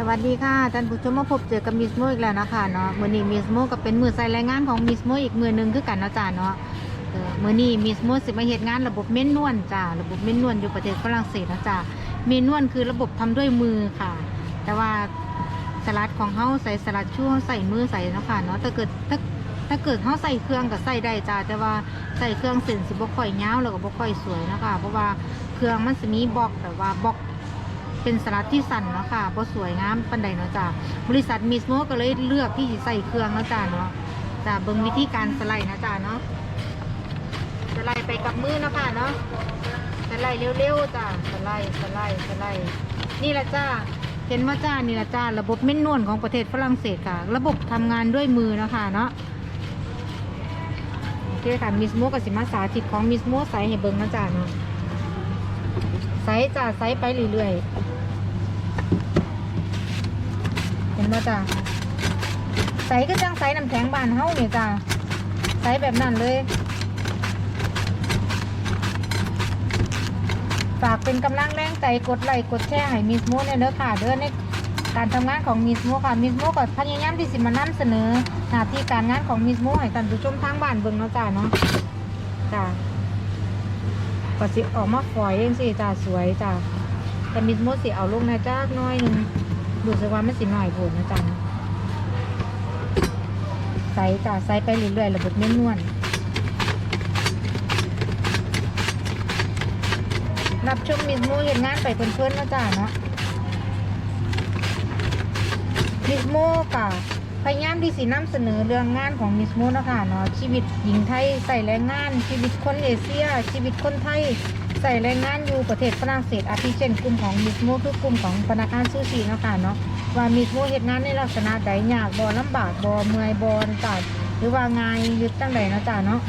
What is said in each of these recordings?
สวัสดีค่ะท่านผู้ชมมาพบเจอกับมิสโมอีกแล้วนะคะเนาะมือนี้มิสโมก็เป็นมือใส่แรงงานของมิสโมอีกมือหนึ่งคือกันเนาะจ้าเนาะเออมือนี้มิสโมสิมาเหตุงานระบบเม้นนวลจ้าระบบเม้นนวลอยู่ประเทศฝรั่งเศสนะจ้าเม้นนวลคือระบบทำด้วยมือค่ะ แต่ว่าสลัดของเฮาใส่สลัดชูเฮาใส่มือใส่เนาะค่ะเนาะถ้าเกิดถ้าถ้าเกิดเฮาใส่เครื่องก็ใส่ได้จ้าแต่ว่าใส่เครื่องเส้นสิบ่ค่อยยาวแล้วก็บ่ค่อยสวยนะคะเพราะว่าเครื่องมันสิมีบล็อกแต่ว่าบล็อก เป็นสลัดที่สั่นเนาะค่ะเพราะสวยงามปันใดเนาะจ้ะบริษัทมิสโมก็เลยเลือกที่จะใส่เครื่องเนาะจ้ะเนาะจ้ะเบิ่งวิธีการสไลด์นะจ้ะเนาะสไลด์ไปกับมือเนาะค่ะเนาะสไลด์เร็วๆจ้ะสไลด์สไลด์สไลด์นี่แหละจ้าเห็นว่าจ้านี่แหละจ้าระบบเม่นนวลของประเทศฝรั่งเศสค่ะ ระบบทำงานด้วยมือเนาะค่ะเนาะโอเคค่ะมิสโมกับสิมาสาธิตของมิสโมใส่ให้เบิ่งนะจ้าเนาะใส่จ้าใส่ไปเรื่อยๆ เห็นป่ะจ้ะใสก็จังใสน้ำแข็งบานเฮาเนี่ยจ้ะใสแบบนั้นเลย ฝากเป็นกำลังแรงใจกดไลค์กดแชร์ให้มิสโมเนี่ยเด้อค่ะเด้อในการทำงานของมิสโมค่ะมิสโมก็พยายามที่สิมานำเสนอหน้าที่การงานของมิสโมให้ท่านผู้ชมทางบ้านเบิ่งเนาะจ้ะเนาะจ้ะก็สิออกมาฝอยเองสิจ้ะสวยจ้ะแต่มิสโมสิเอาลงในจ้าน้อยหนึง ดูสึกว่ามันสิหน่อยผลนะจ๊ะใส่จ้ะใส่ไปเรื่อยๆระบบเน้นนวลรับชมมิสโมเห็นงานไปเพื่อนๆนะจ๊ะเนาะมิสโมกะพยายามที่สินำเสนอเรื่องงานของมิสโมนะคะเนาะชีวิตหญิงไทยใส่แรงงาน ชีวิตคนเอเชีย ชีวิตคนไทย ใส่แรงงานอยู่ประเทศฝรั่งเศสอาทิเช่นกลุ่มของมิสโมคือกลุ่มของพนักงานซูชิเนาะค่ะเนาะว่ามิสโมเฮ็ดงานในลักษณะใดยากบ่ลำบากบ่เมื่อยบ่ต่างหรือว่าง่ายยึดตั้งใดเนาะจ้าเนาะ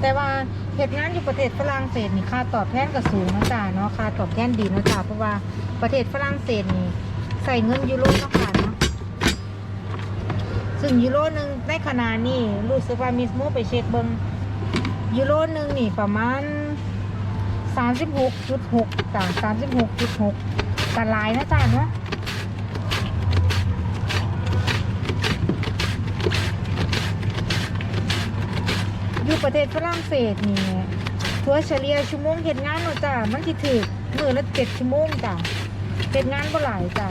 แต่ว่าเฮ็ดงานอยู่ประเทศฝรั่งเศสนี่ค่าตอบแทนก็สูงเนาะจ้าเนาะค่าตอบแทนดีเนาะจ้าเพราะว่าประเทศฝรั่งเศสนี่ใส่เงินยูโรเนาะค่ะเนาะซึ่งยูโรหนึงในขณะนี้รู้สึกว่ามิสโมไปเช็คเบิ่ง ยูโรหนึ่งนี่ประมาณสามสิบหกจุดหกจ้ะสามสิบหกจุดหกกันหลายนะจ๊ะเนาะอยู่ประเทศฝรั่งเศสนี่ทัวเฉลี่ยชั่วโมงเฮ็ดงานเนาะจ้ะมันสิถือมือละเจ็ดชั่วโมงจ้ะเฮ็ดงานบ่หลายจ้ะ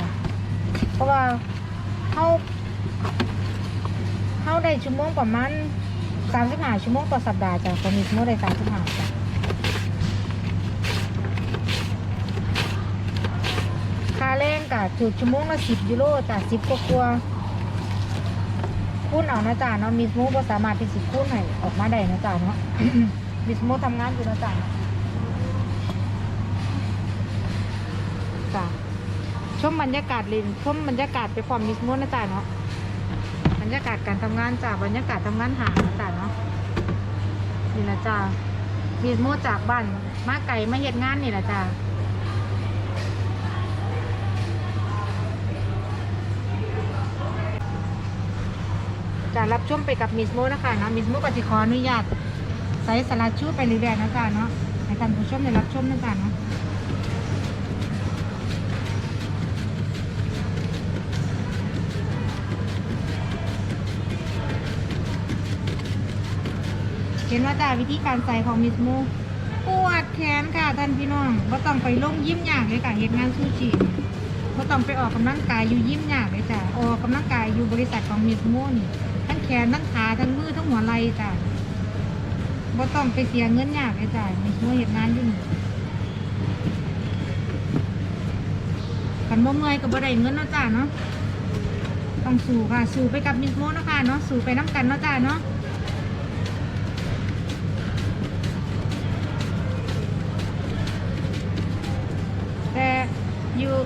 เพราะว่าเขาเขาได้ชั่วโมงประมาณ สามสิบห้าชั่วโมงต่อสัปดาห์จ้ะก็มีชั่วโมงได้สามสิบห้าจ้ะค่าแรงกะถูกชั่วโมงละสิบยูโรจ้ะสิบกว่ากว่าคูณเอานะจ๊ะเนาะมิสโมก็สามารถที่สิคูณให้ออกมาได้นะจ๊ะเนาะมิสโมทำงานอยู่นะจ๊ะจ้ะชมบรรยากาศลินชมบรรยากาศไปพร้อมมิสโมนะจ๊ะเนาะ รรยากาศการทำงานจ้าบรรยากาศทำงานหาจ้าเนาะนี่นะจ้ามีโมจากบ้านมาไก่มาเฮ็ดงานนี่ละจ้าจะรับชมไปกับมิสโมนะคะนะมิสโมก็จะขออนุญาตใส่สลัดชูไปเรื่อยๆนะจ้าเนาะให้ท่านผู้ชมได้รับชมนะจ้าเนาะ เห็นว่าจ้าวิธีการใส่ของมิสโมปวดแขนค่ะท่านพี่น้องว่าต้องไปลงยิ้มยากเลยค่ะเฮ็ดงานซูชิว่าต้องไปออกกำลังกายอยู่ยิ้มยากเลยจ้ะออกกำลังกายอยู่บริษัทของมิสโมนี่ทั้งแขนทั้งขาทั้งมือทั้งหัวไหล่จ้ะว่าต้องไปเสียเงินยากเลยจ้ะมิสโมเฮ็ดงานอยู่นี่กันบ่เมื่อยก็บ่ได้เงินเนาะจ้ะเนาะต้องสู้ค่ะสู้ไปกับมิสโมเนาะค่ะเนาะสู้ไปน้ำกันเนาะจ้ะเนาะ อยู่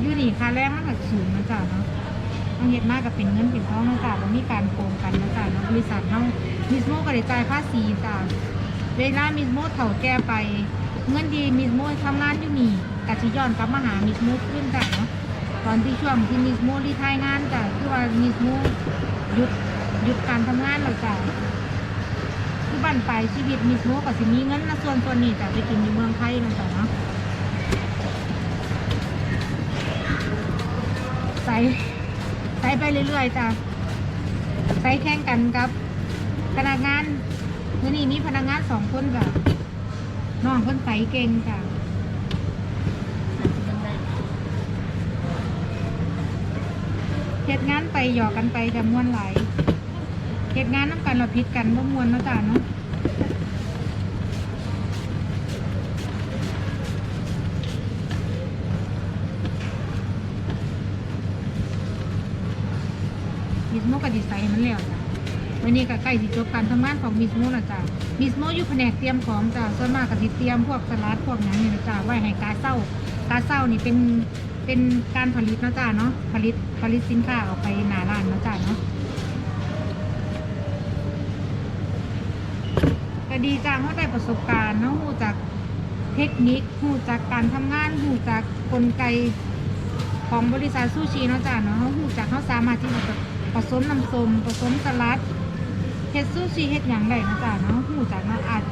อยู่นี่ค่าแรงมันก็สูงนะจ๊ะเนาะต้องเฮ็ดมากกับเป็นเงินเป็นทองนะจ๊ะแล้วมีการโกงกันนะจ๊ะเนาะบริษัทเฮามิสโมก็ได้จ่ายภาษีจ้ะเวลามิสโมเฒ่าแก่ไป เงินดีมิสโมทำงานอยู่นี่ก็สิย้อนกลับมาหามิสโมขึ้นจ้ะเนาะตอนที่ช่วงที่มิสโมรีทายงานจ้ะคือว่ามิสโมหยุดหยุดการทำงานแล้วจ้ะคือบั้นไปชีวิตมิสโมก็สิมีเงินนะส่วนส่วนนี้จ้ะไปกินอยู่เมืองไทยนะจ๊ะเนาะ ใส่ใส่ไปเรื่อยๆจ้ะใส่แข่งกันกับพนักงานมื่อนี้มีพนักงานสองคนจ้ะน้องคนใส่เก่งจ้ะเฮ็ดงานไปหยอกกันไปจะม่วนไหลเฮ็ดงานน้ำกันเราพิดกันบ่ม่วนนะจ้ะเนาะ โมกับดีไซน์มันแล้วจ้ะวันนี้ก็ใกล้สิจบการทำงานของมิสโมแล้วจ้ะมิสโมอยู่แผนกเตรียมของจ้ะส่วนมากก็สิเตรียมพวกสลัดพวกหยังนี่นะจ้ะไว้ให้กาเศร้ากาเศร้านี่เป็นเป็นการผลิตนะจ้ะเนาะผลิตผลิตสินค้าออกไปหนาร้านนะจ้ะเนาะก็ดีจังเขาได้ประสบการณ์เนาะหูจากเทคนิคหูจากการทำงานหูจากกลไกของบริษัทซูชิเนาะจ้ะเนาะเขาหูจากเขาสามารถที่จะ ผสมน้ำส้มผสมสลัดเฮ็ดซูชิเฮ็ดหยังได้นะจ้ะเนาะหูจากเนาะอาจ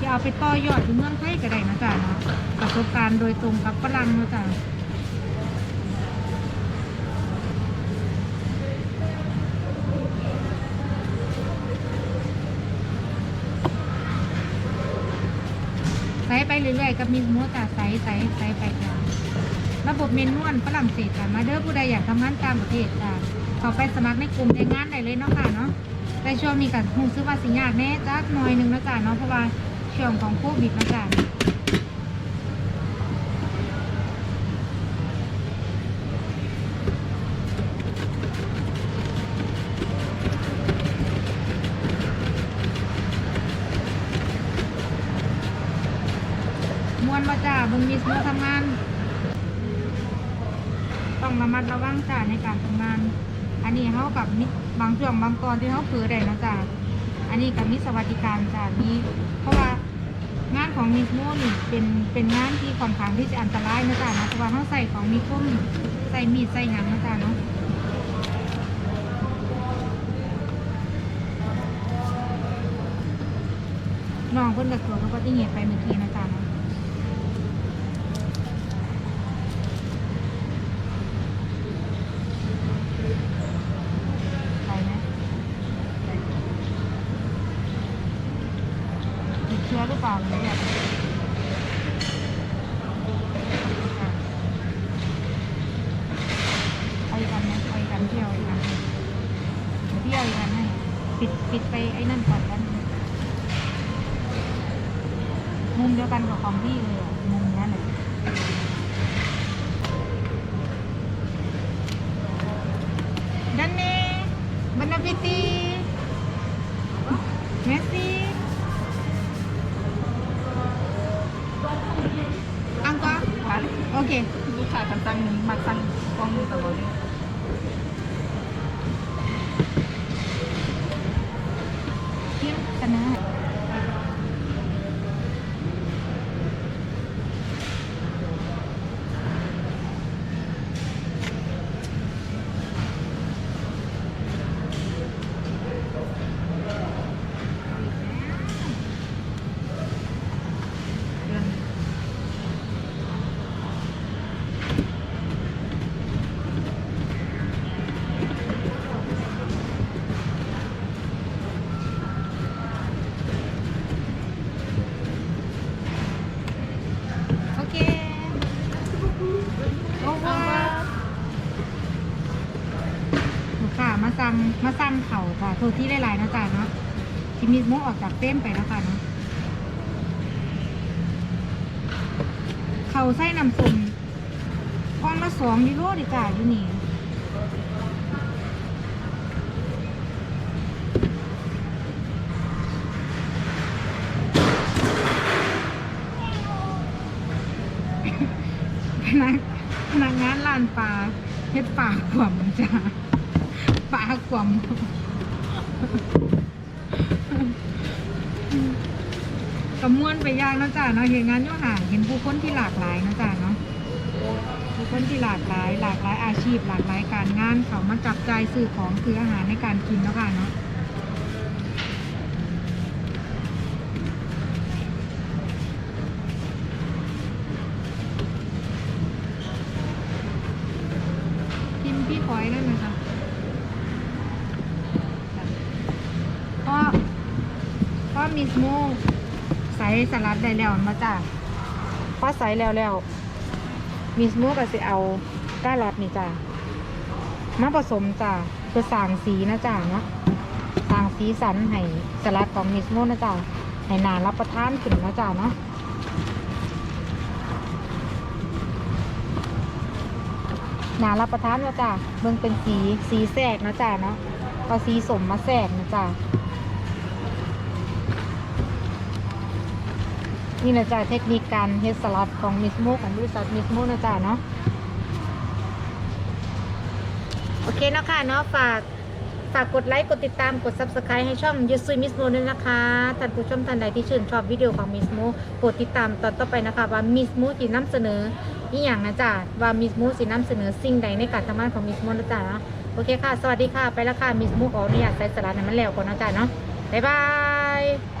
จะเอาไปต่อยอดที่เมืองไทยก็ได้นะจ้ะเนาะประสบการณ์โดยตรงกับฝรั่งนะจ้ะใส่ไปเรื่อยๆกับมีหมูจ้ะใส่ใส่ใส่ไปจ้ะระบบเมนนวลฝรั่งเศสค่ะมาเด้อผู้ใดอยากทำงานต่างประเทศจ้ะ เขาไปสมัครในกลุ่มในงานได้เลยเนาะค่ะเนาะแต่ช่วงนี้ก็หูซื้อว่าสิยากแน่จักหน่อยหนึ่งนะจ๊ะเนาะเพราะว่าช่วงของโควิดนะจ๊ะมวนมาจ้าบึงมีสมอทำงาน ต้องระมัดระวังจ้าในการทำงาน อันนี้เขากับมิบางช่วงบางตอนที่เขาเผลอได้นะจ้าอันนี้กับมิสวัสดิการจ้ามีเพราะว่างานของมิสโมนี่เป็นเป็นงานที่ค่อนข้างที่จะอันตรายนะจ้านะเพราะว่าเขาใส่ของมีคมใส่มีดใส่หยังนะจ้าเนาะน้องเพิ่นกับตัวเขาก็ที่เหตุไปเมื่อกี้นะจ้าเนาะ ใส่ไหมติดเชื้อหรือ เอาอีกอันนะเอาอีกอันเที่ยวอีกอันหนึ่งเดี๋ยวพี่เอาอีกอันให้ปิดปิดไปไอ้นั่นก่อนกันงมุมเดียวกันกับของพี่เลยอะมุมนี้เลย กันนะ มาสั่งมาสั่งเข่าค่ะโทษที่หลายๆนะจ๊ะเนาะที่มีมุกออกจากเต้มไปแล้วค่ะเนาะเข่าไส้น้ำส้มกล่องละสองยูโรดิจ้าอยู่นี่พนักพนักงานร้านปลาเฮ็ดปลาขวมจ้า ปลาขวมกำมวนไปยากนะจ๊ะเนาะเห็นงานยุ่ห่างเห็นผู้คนที่หลากหลายนะจ๊ะเนาะผู้คนที่หลากหลาย หลากหลายอาชีพ หลากหลายการงานเขามาจับใจซื้อของซื้ออาหารในการกินแล้วค่ะเนาะพิมพ์ พี่ถอยนั่นนะคะ ก็็มิสโมใส่สลัดได้แล้วมาจ้าพอใส่แล้วแล้วมิสโมก็สิเอาก้าลอดนี่จ้ามาผสมจ้าเพื่อสางสีนะจ้าเนาะสางสีสันให้สลัดของมิสโมนะจ้าให้นานรับประทานขึ้นนะจ้าเนาะนารับประทานนะจ้าเบิ่งเป็นสีสีแสกนะจ้าเนาะเอาสีสมมาแสกนะจ้า นี่นะจ๊ะเทคนิคการเฮดสลัดของมิสโมของบริษัทมิสโมนะจ๊ะเนาะโอเคเนาะค่ะเนาะฝากฝากกดไลค์กดติดตามกด subscribe ให้ช่องยูซุยมิสโมด้วยนะคะท่านผู้ชมท่านใดที่ชื่นชอบวิดีโอของมิสโมโปรดติดตามตอนต่อไปนะคะว่ามิสโมจะนำเสนออีหยังนะจ๊ะว่ามิสโมสินำเสนอสิ่งใดในการทำงานของมิสโมนะจ๊ะเนาโอเคค่ะ สวัสดีค่ะ ไปแล้วค่ะมิสโมขออนุญาตใส่สลัดให้มันแล้วก่อนนะจ๊ะเนาะบ๊ายบาย